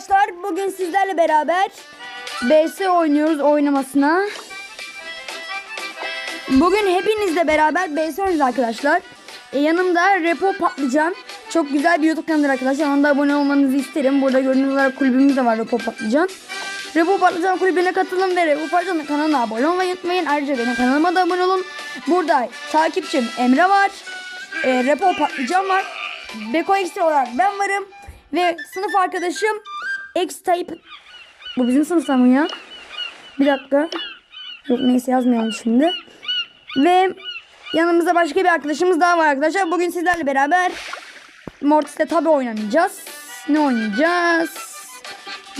arkadaşlar bugün sizlerle beraber BS oynuyoruz oynamasına. Bugün hepinizle beraber BS oynuyoruz arkadaşlar. E, yanımda Repo Patlıcan. Çok güzel bir YouTube kanalı arkadaşlar. Ona da abone olmanızı isterim. Burada gördüğünüz olarak kulübümüz de var Repo Patlıcan. Repo Patlıcan kulübüne katılın ve Repo Patlıcan kanalına abone olmayı unutmayın. Ayrıca benim kanalıma da abone olun. Burada takipçim Emre var. E, Repo Patlıcan var. Beko Ekstra olarak ben varım. Ve sınıf arkadaşım X-Type. Bu bizim sınıfta mı ya? Bir dakika. Yok neyse yazmayalım şimdi. Ve yanımızda başka bir arkadaşımız daha var arkadaşlar. Bugün sizlerle beraber Mortis'le tabi oynamayacağız. Ne oynayacağız?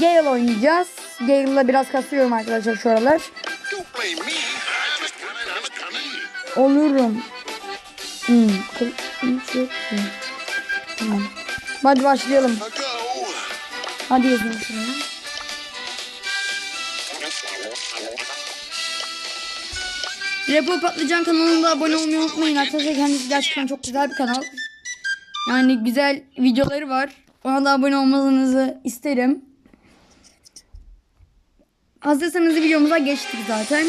Gale oynayacağız. Gale'la biraz kasıyorum arkadaşlar şu aralar. Olurum. Hmm. ki. Tamam. Hadi başlayalım. Hadi yazalım şuraya. Repo Patlıcan kanalına abone olmayı unutmayın arkadaşlar. Kendisi gerçekten çok güzel bir kanal. Yani güzel videoları var. Ona da abone olmanızı isterim. Hazırsanız videomuza geçtik zaten.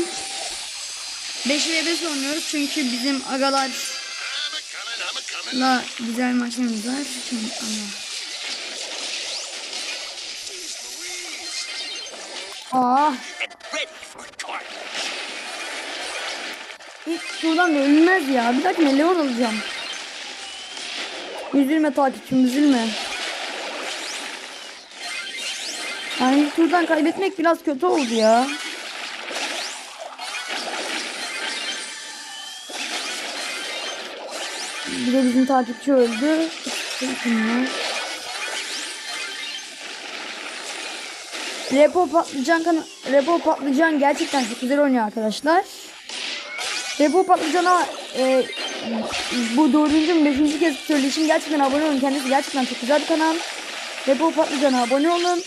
5 ve 5 oynuyoruz çünkü bizim agalarla I'm a coming. I'm a coming. güzel maçlarımız var. Şimdi Allah. Ah. For target. Hiç şuradan da ölmez ya. Bir dakika Leon alacağım. Üzülme takipçim üzülme. Yani ilk turdan kaybetmek biraz kötü oldu ya. Bir de bizim takipçi öldü. Bunlar. Repo patlıcan kana Repo patlıcan gerçekten çok güzel oynuyor arkadaşlar. Repo patlıcana e, bu dördüncü mü beşinci kez söyleyişim gerçekten abone olun. Kendisi gerçekten çok güzel bir kanal. Repo patlıcana abone olun.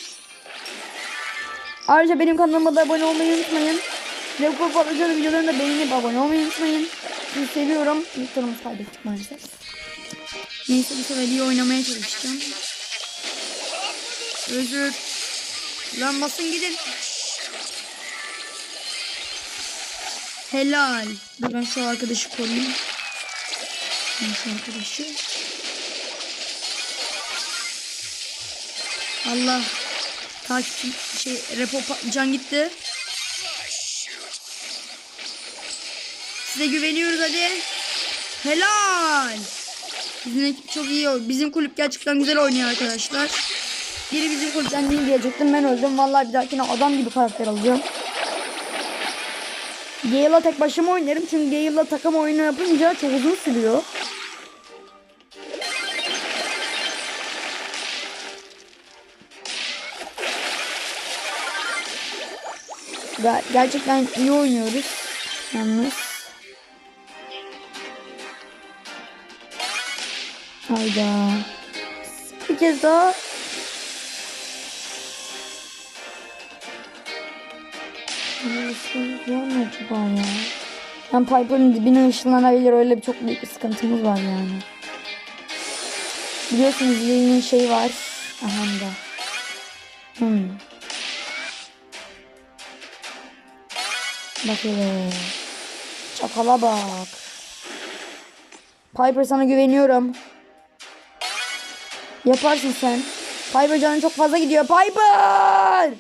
Ayrıca benim kanalıma da abone olmayı unutmayın. Repo patlıcanın videolarını da beğenip abone olmayı unutmayın. Sizi seviyorum. Turumuzu kaybettik maalesef. Neyse bu sefer iyi oynamaya çalışacağım. Özür. Lan basın gidin. Helal. Dur ben şu arkadaşı koruyayım. Ben şu arkadaşı. Allah. Takipçi şey repo patlıcan gitti. Size güveniyoruz hadi. Helal. Bizim ekip çok iyi. oynuyor. Bizim kulüp gerçekten güzel oynuyor arkadaşlar. Biri bizim kulüpten değil diyecektim ben öldüm. Vallahi bir dahakine adam gibi karakter alacağım. Gale'la tek başıma oynarım çünkü Gale'la takım oyunu yapınca çok uzun sürüyor. Ger- gerçekten iyi oynuyoruz. Yalnız. Hayda. Bir kez daha. Nasıl var mı acaba ya? Ben Piper'ın dibine ışınlanabilir öyle bir çok büyük bir sıkıntımız var yani. Biliyorsunuz Lily'nin şeyi var. Aha da. Hmm. Bak hele. Çakala bak. Piper sana güveniyorum. Yaparsın sen. Piper canın çok fazla gidiyor. Piper!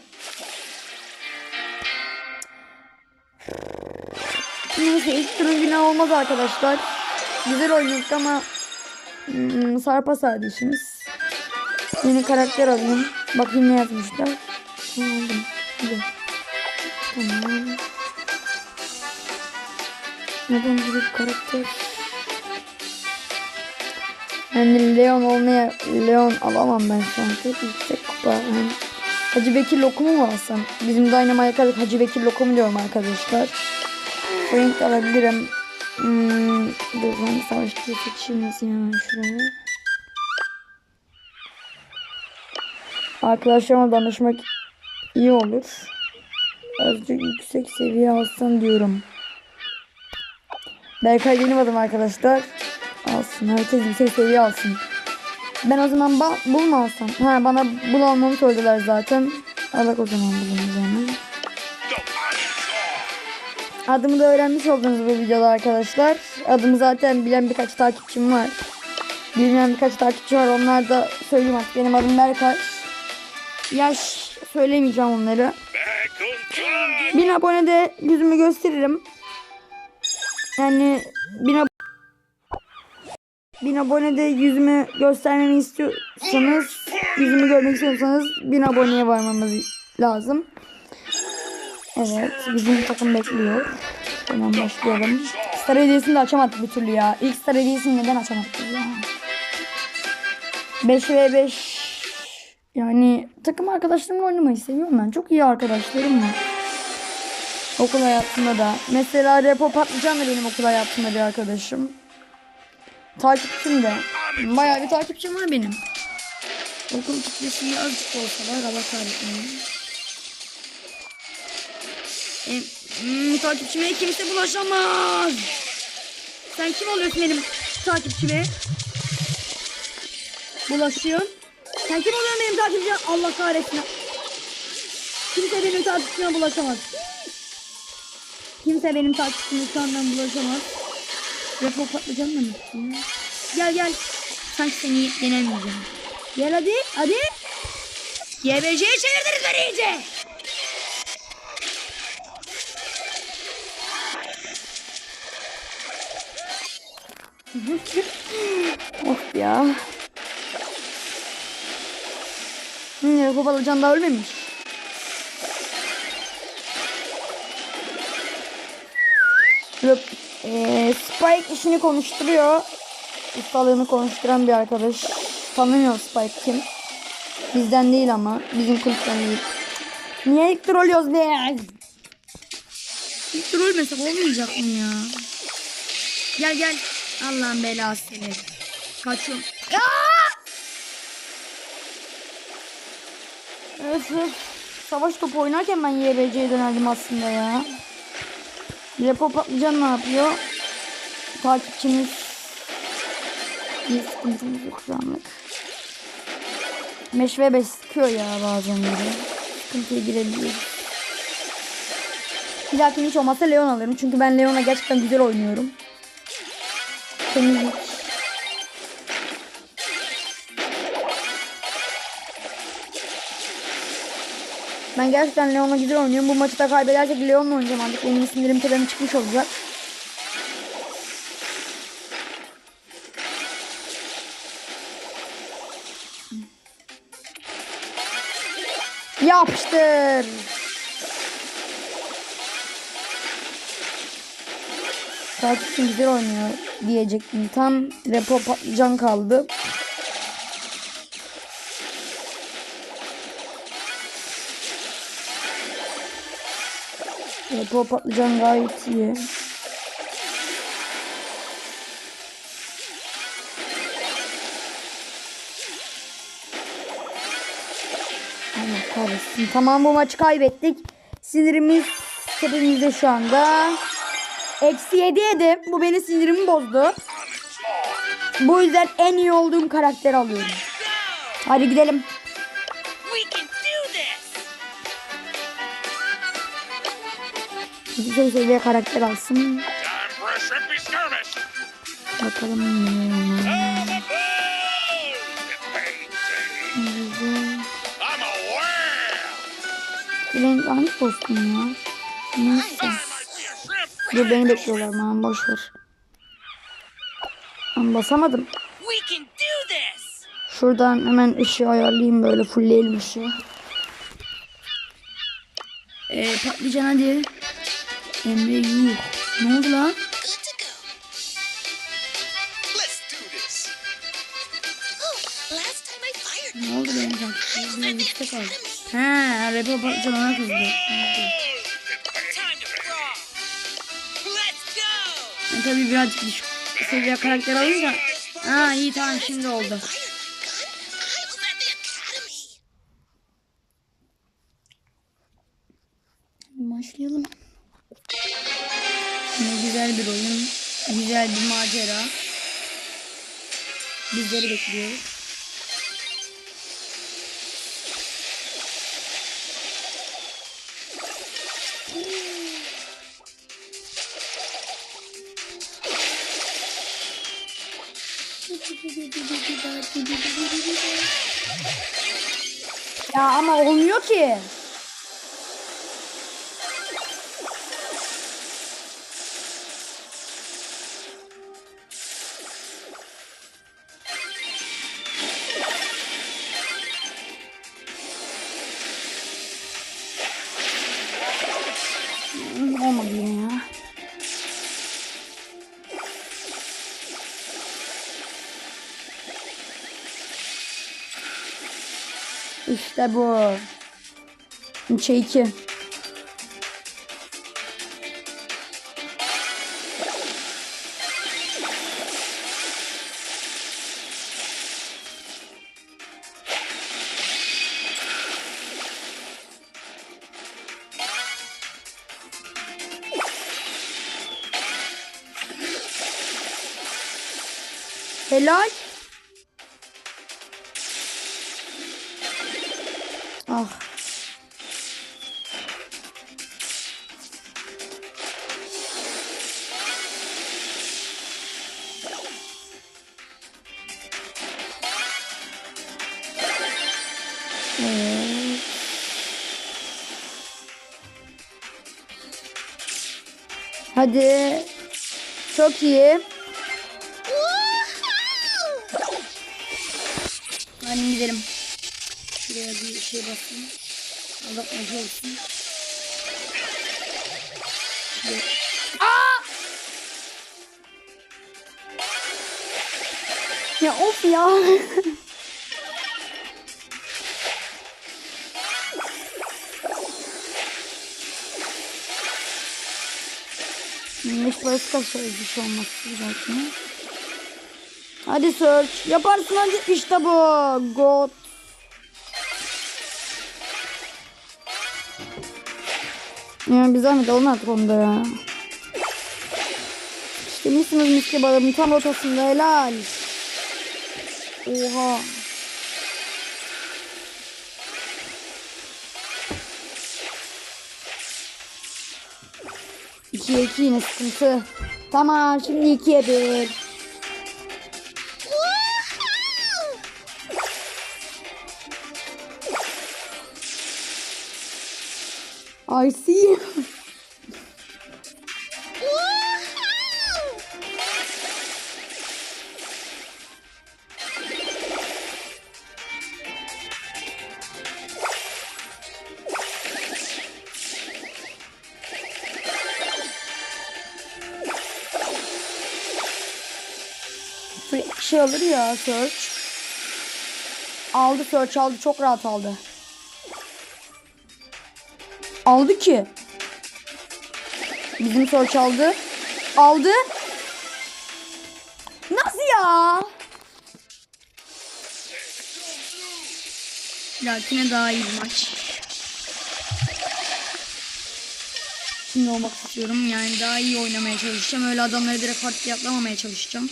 Neyse ilk turun günah olmaz arkadaşlar. Güzel oynadık ama hmm, sarpa sardı işimiz. Yeni karakter alayım. Bakayım ne yazmışlar. Aldım. Hadi. Tamam. Neden bir karakter? Yani Leon olmaya Leon alamam ben şu an. Tek yüksek kupa. Yani. Hacı Bekir lokumu mu alsam? Bizim Dynamite'a Hacı Bekir lokumu diyorum arkadaşlar. Frank alabilirim. Hmm, dur ben savaşçıyı seçeyim yazayım hemen şuraya. Arkadaşlarıma danışmak iyi olur. Azıcık yüksek seviye alsam diyorum. Berkay benim adım arkadaşlar. Alsın. Herkes yüksek seviye alsın. Ben o zaman ba bulmazsam. Ha bana bulamamı söylediler zaten. Al bak o zaman bulunacağını. Adımı da öğrenmiş oldunuz bu videoda arkadaşlar. Adımı zaten bilen birkaç takipçim var. Bilmeyen birkaç takipçi var. Onlar da söyleyeyim artık. Benim adım Berkay. Yaş söylemeyeceğim onları. Track. 1000 abonede yüzümü gösteririm. Yani 1000 ab 1000 abonede yüzümü göstermemi istiyorsanız, yüzümü görmek istiyorsanız 1000 aboneye varmamız lazım. Evet, bizim takım bekliyor. Hemen başlayalım. Star hediyesini de açamadık bir türlü ya. İlk star hediyesini neden açamadık ya? 5 ve 5 yani takım arkadaşlarımla oynamayı seviyorum ben. Çok iyi arkadaşlarım var. Okul hayatımda da. Mesela Repo Patlıcan da benim okul hayatımda bir arkadaşım. Takipçim de. Bayağı bir takipçim var benim. Okul kitlesi azıcık olsa da Allah kahretmeyin. E, hmm, takipçime kimse bulaşamaz. Sen kim oluyorsun benim takipçime? Bulaşıyorsun. Sen kim oluyorsun benim takipçime? Allah kahretsin. Kimse benim takipçime bulaşamaz. Kimse benim takipçime şu bulaşamaz. Repo patlıcan mı ya? Gel gel. Sanki seni denemeyeceğim. Gel hadi hadi. YBC'ye çevirdiniz beni iyice. of ya. Hmm, Repo patlıcan daha ölmemiş. Yok. Ee, Spike işini konuşturuyor. Ustalığını konuşturan bir arkadaş. Tanımıyor Spike kim. Bizden değil ama. Bizim kulüpten değil. Niye ilk trollüyoruz be? İlk trollmesek olmayacak mı ya? Gel gel. Allah'ın belası seni. Kaçıyorum. Öf öf. Savaş topu oynarken ben YBC'ye dönerdim aslında ya. Repo patlıcan ne yapıyor? Takipçimiz bir sıkıntımız yok şu anlık. Meş ve beş sıkıyor ya bazenleri. Sıkıntıya girebiliyoruz. Bir dahaki hiç olmazsa Leon alırım. Çünkü ben Leon'a gerçekten güzel oynuyorum. Temizlik. Ben gerçekten Leon'a güzel oynuyorum. Bu maçı da kaybedersek Leon'la oynayacağım artık. Benim sindirim tepem çıkmış olacak. Yapıştır. Takipçim güzel oynuyor diyecektim. Tam repo patlıcan kaldı. Repo patlıcan gayet iyi. Kahretsin. Tamam bu maçı kaybettik. Sinirimiz tepemizde şu anda. Eksi 7 yedi. Bu beni sinirimi bozdu. Bu yüzden en iyi olduğum karakteri alıyorum. Hadi gidelim. Yüksek seviye karakter alsın. Bakalım. A whale. Renk hangi kostüm ya? Neyse. Dur beni bekliyorlar man boş ver. Ben basamadım. Şuradan hemen ışığı ayarlayayım böyle fullleyelim ışığı. Ee, patlıcan hadi. Emre yuh. Ne oldu lan? Ne oldu benim I was takipçilerim? at the Yüksek kaldı. repo patlıcan ona kızdı. Ben tabii birazcık düşük seviye karakter alınca. Ha iyi tamam şimdi oldu. güzel bir macera. Bizleri bekliyor. Ya ama olmuyor ki. İşte bu. Şey 2. Helal. Hadi. Çok iyi. Hadi gidelim. Şuraya bir şey basayım. Aldatmacı olsun. Şuraya. Aa! Ya of ya. Bir şey olmaz zaten. Hadi search. Yaparsın hadi. İşte bu. God. Ya bir zahmet olma artık onda ya. İşte misiniz miski balımın tam ortasında helal. Oha. İkiye iki yine sıkıntı. Tamam şimdi ikiye bir. I see. Şey alır ya search. Aldı search aldı çok rahat aldı. Aldı ki. Bizim search aldı. Aldı. Nasıl ya? Lakin'e daha iyi maç. Şimdi olmak istiyorum. Yani daha iyi oynamaya çalışacağım. Öyle adamları direkt partiye atlamamaya çalışacağım.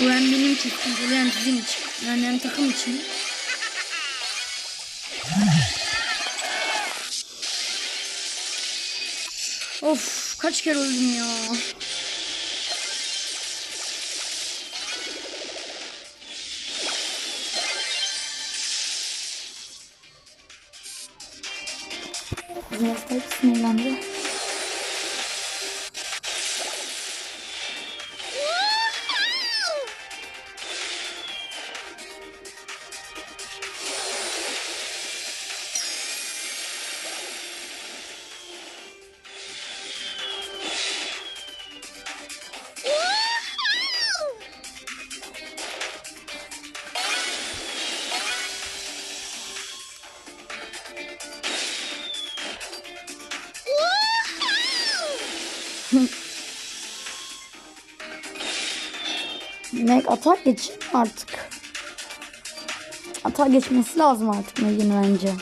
Bu hem benim için sıkıntılı hem sizin için. Yani hem takım için. Of kaç kere öldüm ya. Biraz da sinirlendi. Meg atak geç artık. Atak geçmesi lazım artık Meg'in bence.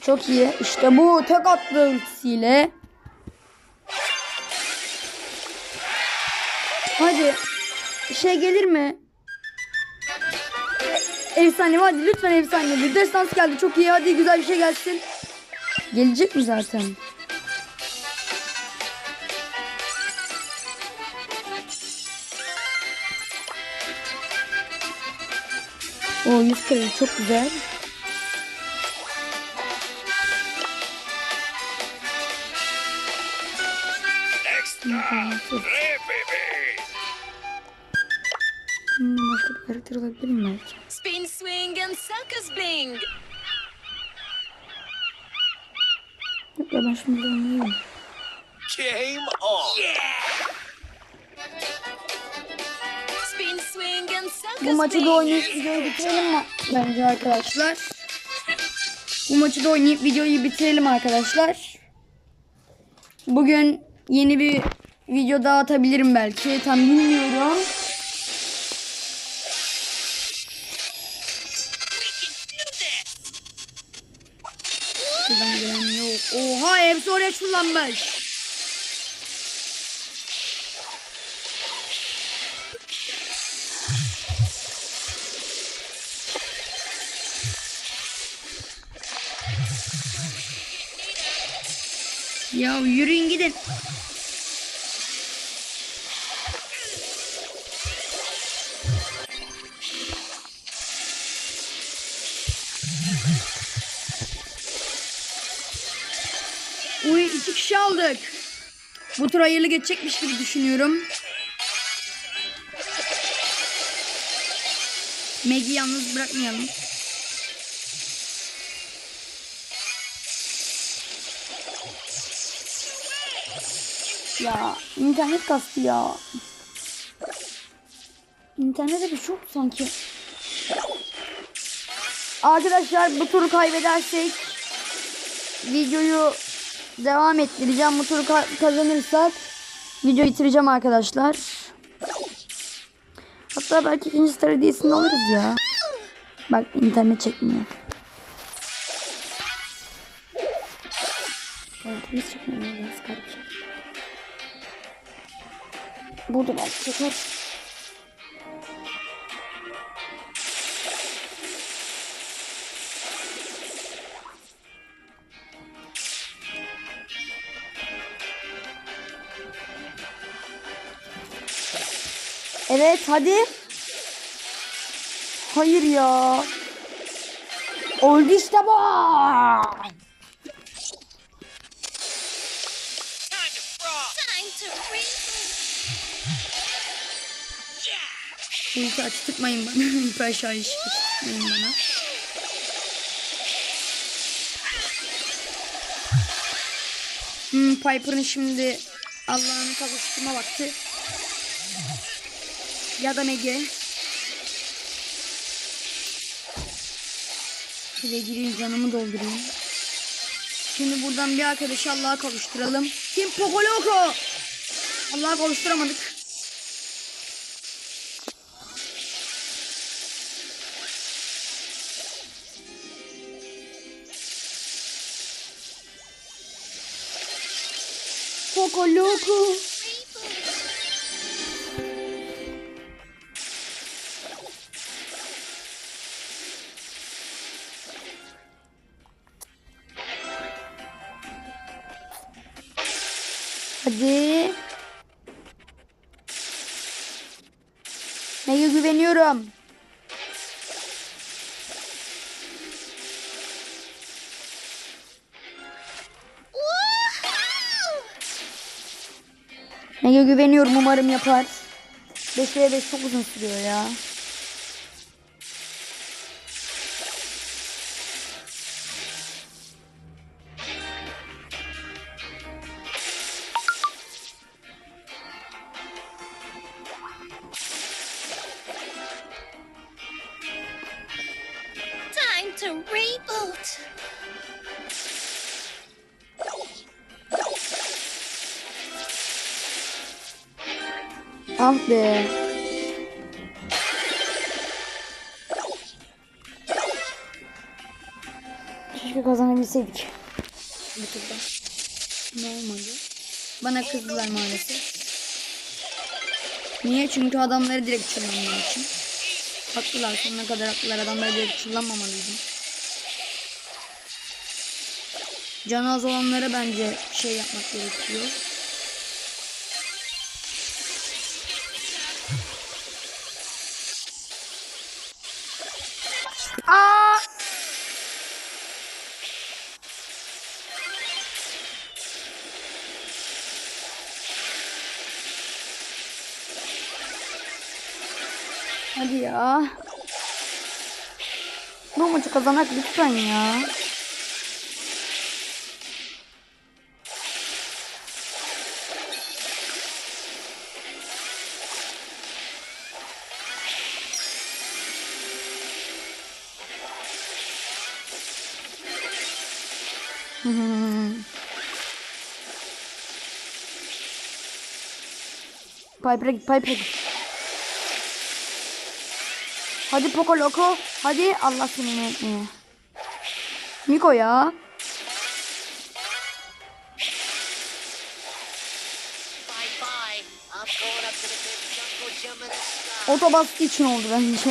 Çok iyi. İşte bu tek attı ultisiyle. şey gelir mi? Efsane hadi lütfen efsane. Bir destans geldi çok iyi hadi güzel bir şey gelsin. Gelecek mi zaten? O 100 kere çok güzel. Başka bir karakter olabilir mi belki? Spin, swing, and suckers bling. Yok ya ben şimdi oynayayım. Game on. Spin, swing, and suckers Bu maçı da oynayıp videoyu bitirelim mi? Bence arkadaşlar. Bu maçı da oynayıp videoyu bitirelim arkadaşlar. Bugün yeni bir video daha atabilirim belki. Tam bilmiyorum. Hepsi oraya çullanmış. Ya yürüyün gidin. Aldık. Bu tur hayırlı geçecekmiş gibi düşünüyorum. Meg'i yalnız bırakmayalım. Ya internet kastı ya. İnternette bir yok sanki. Arkadaşlar bu turu kaybedersek videoyu devam ettireceğim. Bu turu ka- kazanırsak videoyu bitireceğim arkadaşlar. Hatta belki ikinci star hediyesini alırız ya. Bak internet çekmiyor. Çekmiyoruz kardeşim. Burada belki çeker. Evet hadi. Hayır ya. Oldu işte bu. Bu ülke açtırtmayın bana. İlk aşağı iş açtırtmayın bana. Hmm, Piper'ın şimdi Allah'ını kavuşturma vakti. Ya da Mege. Şöyle gireyim canımı doldurayım. Şimdi buradan bir arkadaşı Allah'a kavuşturalım. Kim Pokoloko? Allah'a kavuşturamadık. Pokoloko. Hadi. Neye güveniyorum? Neye güveniyorum umarım yapar. 5 ve 5 çok uzun sürüyor ya. To reboot. Ah be. Keşke kazanabilseydik. Bu turda. Ne olmadı? Bana kızdılar maalesef. Niye? Çünkü adamları direkt çullanmam için. Haklılar. Sonuna kadar haklılar. Adamları direkt çullanmamalıydım. Canı az olanlara bence şey yapmak gerekiyor. Hadi ya. Bu maçı kazanak lütfen ya. Piper'a git, Piper'a git. Hadi Poco Loco. Hadi Allah seni etmeye. Miko ya. Otobas için oldu bence.